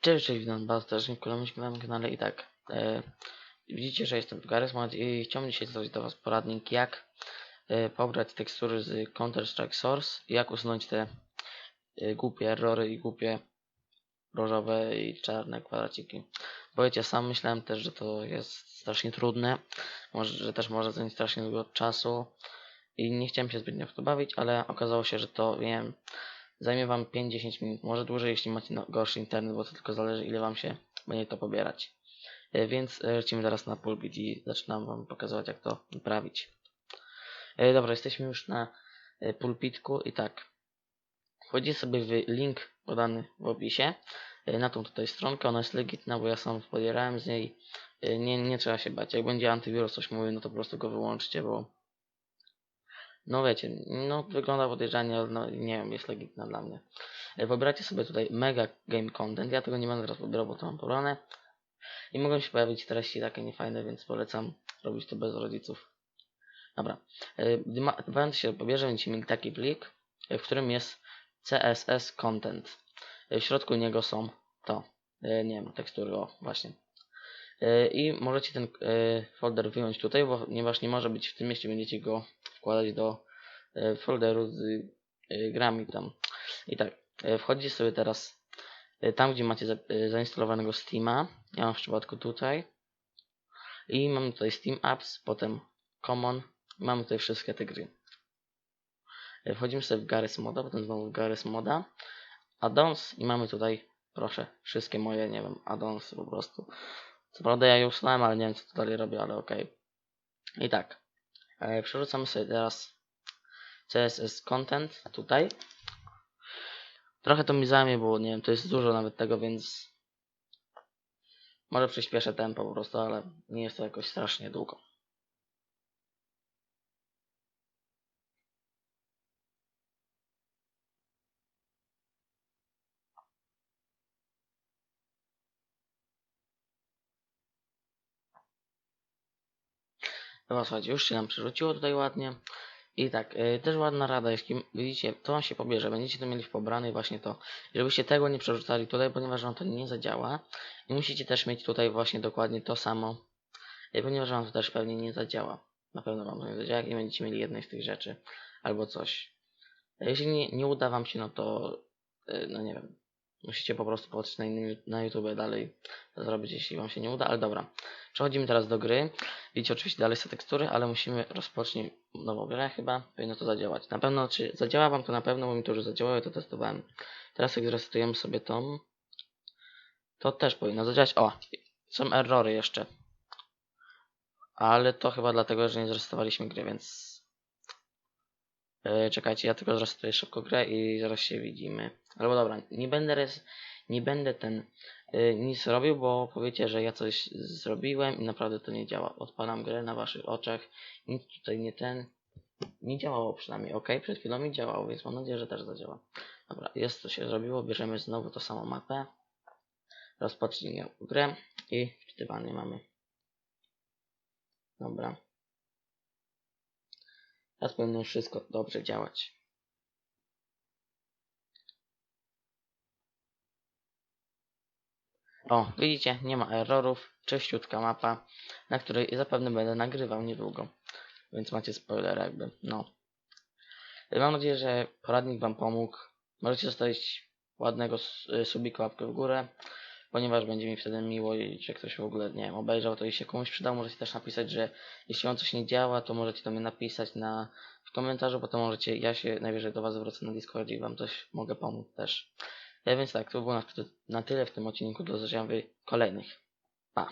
Cześć, witam bardzo serdecznie w kolejnym na kanale i tak, e, widzicie, że jestem w Garysmod i chciałbym dzisiaj zrobić do Was poradnik, jak e, pobrać tekstury z Counter-Strike Source jak usunąć te e, głupie errory i głupie różowe i czarne kwadraciki. Bo wiecie, sam myślałem też, że to jest strasznie trudne, może, że też może zająć strasznie długo czasu i nie chciałem się zbytnio w to bawić, ale okazało się, że to, wiem, Zajmie Wam 5-10 minut, może dłużej, jeśli macie no, gorszy internet, bo to tylko zależy, ile Wam się będzie to pobierać. E, Więc e, lecimy teraz na pulpit i zaczynam Wam pokazywać, jak to naprawić. E, Dobra, jesteśmy już na pulpitku i tak. Wchodzicie sobie w link podany w opisie, na tą tutaj stronkę, ona jest legitna, bo ja sam pobierałem z niej. Nie, nie trzeba się bać, jak będzie antywirus coś mówił, no to po prostu go wyłączcie, bo no wiecie, no wygląda podejrzanie, ale no nie wiem, jest legitna dla mnie. E, Wybracie sobie tutaj Mega Game Content, ja tego nie będę teraz wybierał, bo to mam pobrane. I mogą się pojawić treści takie niefajne, więc polecam robić to bez rodziców. Dobra, E, Wam się pobierze, będziecie mieli taki plik, e, w którym jest CSS Content. E, W środku niego są to, e, nie wiem, tekstury, o właśnie. E, I możecie ten e, folder wyjąć tutaj, ponieważ nie może być w tym mieście, będziecie go wkładać do e, folderu z grami tam. I tak, wchodzicie sobie teraz tam, gdzie macie za, zainstalowanego Steama. Ja mam w przypadku tutaj. I mamy tutaj Steam Apps, potem Common. Mamy tutaj wszystkie te gry. Wchodzimy sobie w Garys Moda, potem znowu w Garys Moda. Addons i mamy tutaj, proszę, wszystkie moje, nie wiem, addonsy po prostu. Co prawda ja je usunąłem, ale nie wiem co to dalej robię, ale okej. I tak, e, przerzucamy sobie teraz CSS Content tutaj. Trochę to mi zajmie, bo nie wiem, to jest dużo nawet tego, więc może przyspieszę tempo po prostu, ale nie jest to jakoś strasznie długo. Dobra, słuchajcie, już się nam przerzuciło tutaj ładnie. I tak, y, też ładna rada, jeśli widzicie, to wam się pobierze, będziecie to mieli w pobranej właśnie to, żebyście tego nie przerzucali tutaj, ponieważ wam to nie zadziała. I musicie też mieć tutaj właśnie dokładnie to samo, y, ponieważ wam to też pewnie nie zadziała. Na pewno wam to nie zadziała, nie będziecie mieli jednej z tych rzeczy, albo coś. Jeśli nie, nie uda wam się, no to, y, no nie wiem, musicie po prostu patrzeć na na YouTube dalej zrobić, jeśli wam się nie uda, ale dobra. Przechodzimy teraz do gry. Widzicie oczywiście dalej są tekstury, ale musimy rozpocząć nową grę chyba. Powinno to zadziałać. Na pewno, czy zadziała wam to na pewno, bo mi to już zadziałało, to testowałem. Teraz jak zresetujemy sobie tą, to też powinno zadziałać. O, są errory jeszcze. Ale to chyba dlatego, że nie zresetowaliśmy gry, więc... Yy, czekajcie, ja tylko zresetuję szybko grę i zaraz się widzimy. Albo dobra, nie będę res... nie będę ten yy, nic robił, bo powiecie, że ja coś zrobiłem i naprawdę to nie działa. Odpalam grę na waszych oczach. Nic tutaj nie ten. Nie działało przynajmniej, ok? Przed chwilą mi działało, więc mam nadzieję, że też zadziała. Dobra, jest to się zrobiło. Bierzemy znowu tą samą mapę. Rozpocznijmy grę i wczytywanie mamy. Dobra. Teraz powinno wszystko dobrze działać. O, widzicie, nie ma errorów, czyściutka mapa, na której zapewne będę nagrywał niedługo. Więc macie spoiler jakby, no. Mam nadzieję, że poradnik wam pomógł. Możecie zostawić ładnego y, subika łapkę w górę, ponieważ będzie mi wtedy miło i że ktoś w ogóle, nie wiem, obejrzał to i się komuś przydał. Możecie też napisać, że jeśli wam coś nie działa, to możecie to mi napisać na, w komentarzu, potem możecie, ja się najwyżej do was zwrócę na Discordzie i wam coś mogę pomóc też. Więc tak, to było na, na tyle w tym odcinku. Do zobaczenia w kolejnych. Pa!